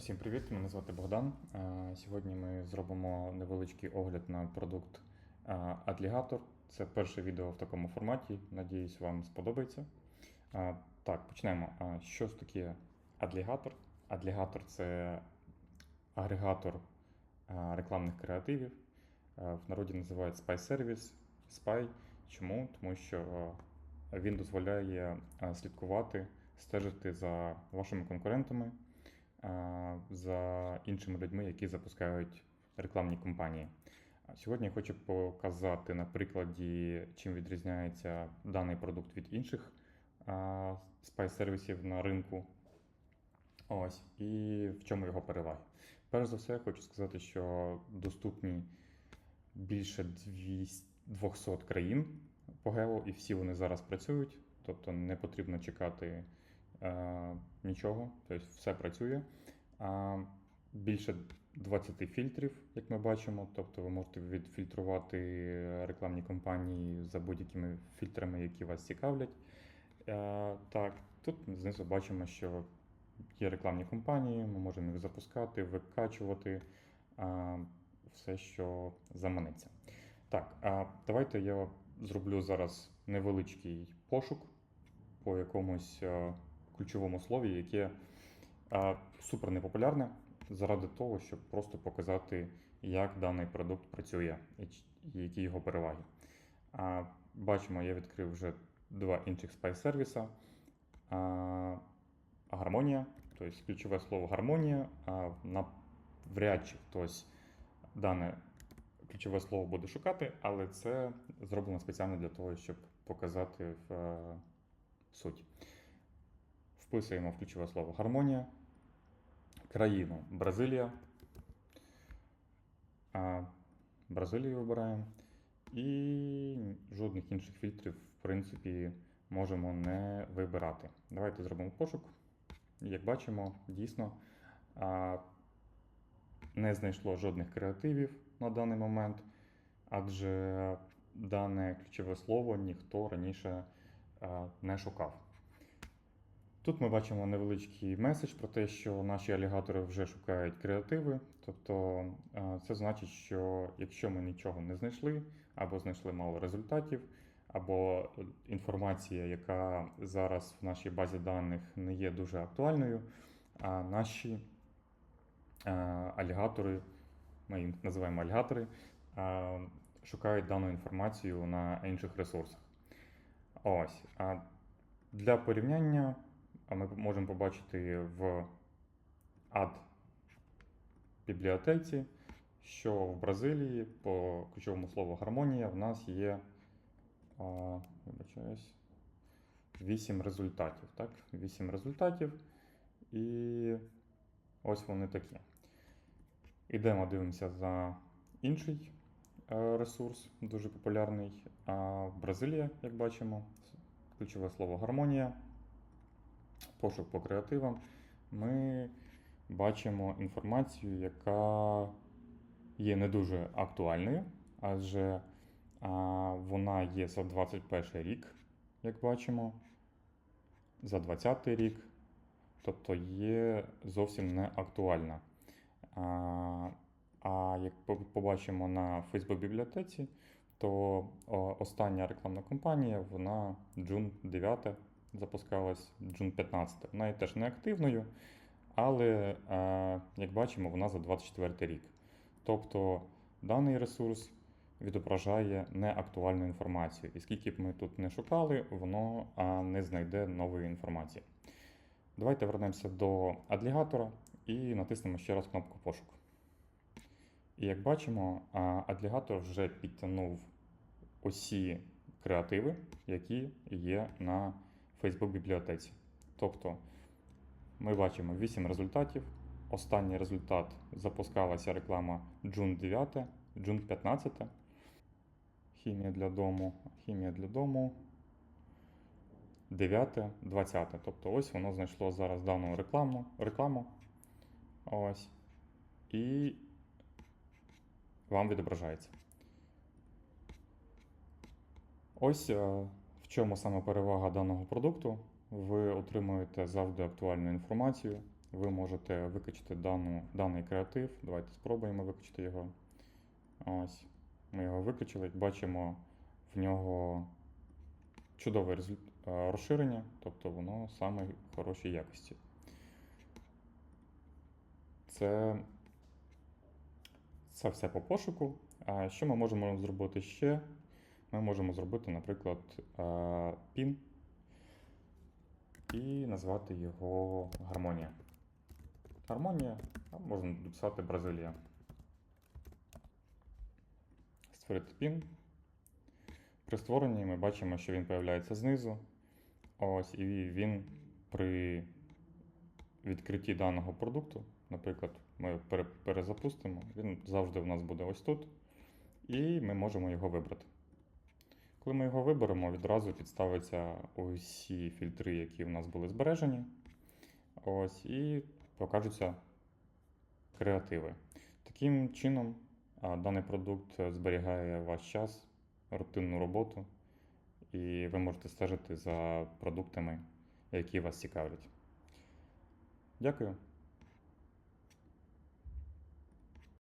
Усім привіт! Мене звати Богдан. Е, Сьогодні ми зробимо невеличкий огляд на продукт е, Adligator. Це перше відео в такому форматі. Надіюсь, вам сподобається. Е, Так, почнемо. Е, Що ж таке Adligator? Adligator – це агрегатор е, рекламних креативів. Е, В народі називають Spy Service. Spy. Чому? Тому що е, він дозволяє е, слідкувати, стежити за вашими конкурентами за іншими людьми, які запускають рекламні кампанії. Сьогодні я хочу показати на прикладі, чим відрізняється даний продукт від інших спай-сервісів на ринку. Ось, і в чому його переваги. Перш за все, я хочу сказати, що доступні більше 200 200 країн по гео, і всі вони зараз працюють, тобто не потрібно чекати е, нічого, тобто все працює. Більше 20 фільтрів, як ми бачимо, тобто ви можете відфільтрувати рекламні кампанії за будь-якими фільтрами, які вас цікавлять. Е, так, тут знизу бачимо, що є рекламні кампанії, ми можемо їх запускати, викачувати все, що заманеться. Так, давайте я зроблю зараз невеличкий пошук по якомусь е, ключовому слові, яке супер непопулярне, заради того, щоб просто показати, як даний продукт працює і які його переваги. Бачимо, я відкрив вже два інших спай-сервіса. А, Гармонія, тобто ключове слово гармонія, вряд чи хтось дане ключове слово буде шукати, але це зроблено спеціально для того, щоб показати в суть. Вписуємо в ключове слово гармонія, країну Бразилія. А, Бразилію вибираємо. І жодних інших фільтрів, в принципі, можемо не вибирати. Давайте зробимо пошук. Як бачимо, дійсно не знайшло жодних креативів на даний момент, адже дане ключове слово ніхто раніше не шукав. Тут ми бачимо невеличкий меседж про те, що наші алігатори вже шукають креативи. Тобто е, це значить, що якщо ми нічого не знайшли, або знайшли мало результатів, або інформація, яка зараз в нашій базі даних не є дуже актуальною, а наші е, алігатори, ми їх називаємо алігатори, е, шукають дану інформацію на інших ресурсах. Ось. Для порівняння ми можемо побачити в ад бібліотеці, що в Бразилії по ключовому слову гармонія в нас є а, вибачаюсь, 8 результатів. Так? 8 результатів. І ось вони такі. Ідемо, дивимося за інший е, ресурс, дуже популярний. А Бразилія, як бачимо, ключове слово гармонія пошук по креативам, ми бачимо інформацію, яка є не дуже актуальною, адже вона є за 21 рік, як бачимо, за 20 рік, тобто є зовсім не актуальна. А, як побачимо на Facebook бібліотеці, то остання рекламна кампанія, вона June 9 запускалась June 15. Вона є теж не активною, але, як бачимо, вона за 24 рік. Тобто даний ресурс відображає неактуальну інформацію. І скільки б ми тут не шукали, воно не знайде нової інформації. Давайте вернемося до адлігатора і натиснемо ще раз кнопку пошук. І як бачимо, адлігатор вже підтягнув усі креативи, які є на Facebook бібліотеці. Тобто ми бачимо 8 результатів. Останній результат запускалася реклама June 9, June 15. Хімія для дому, хімія для дому. 9, 20. Тобто ось воно знайшло зараз дану рекламу. рекламу. Ось. І вам відображається. Ось е, чому саме перевага даного продукту. Ви отримуєте завжди актуальну інформацію, ви можете викачати дану, даний креатив. Давайте спробуємо викачати його. Ось. Ми його викачали. Бачимо в нього чудове розширення, тобто воно саме хорошій якості. Це, це все по пошуку. А що ми можемо зробити ще? Ми можемо зробити, наприклад, е, пін і назвати його гармонія. Гармонія, а можна дописати Бразилія. Створити пін. При створенні ми бачимо, що він появляється знизу. Ось, і він при відкритті даного продукту, наприклад, ми перезапустимо, він завжди у нас буде ось тут, і ми можемо його вибрати. Коли ми його виберемо, відразу підставиться усі фільтри, які в нас були збережені. Ось, і покажуться креативи. Таким чином, даний продукт зберігає ваш час, рутинну роботу, і ви можете стежити за продуктами, які вас цікавлять. Дякую.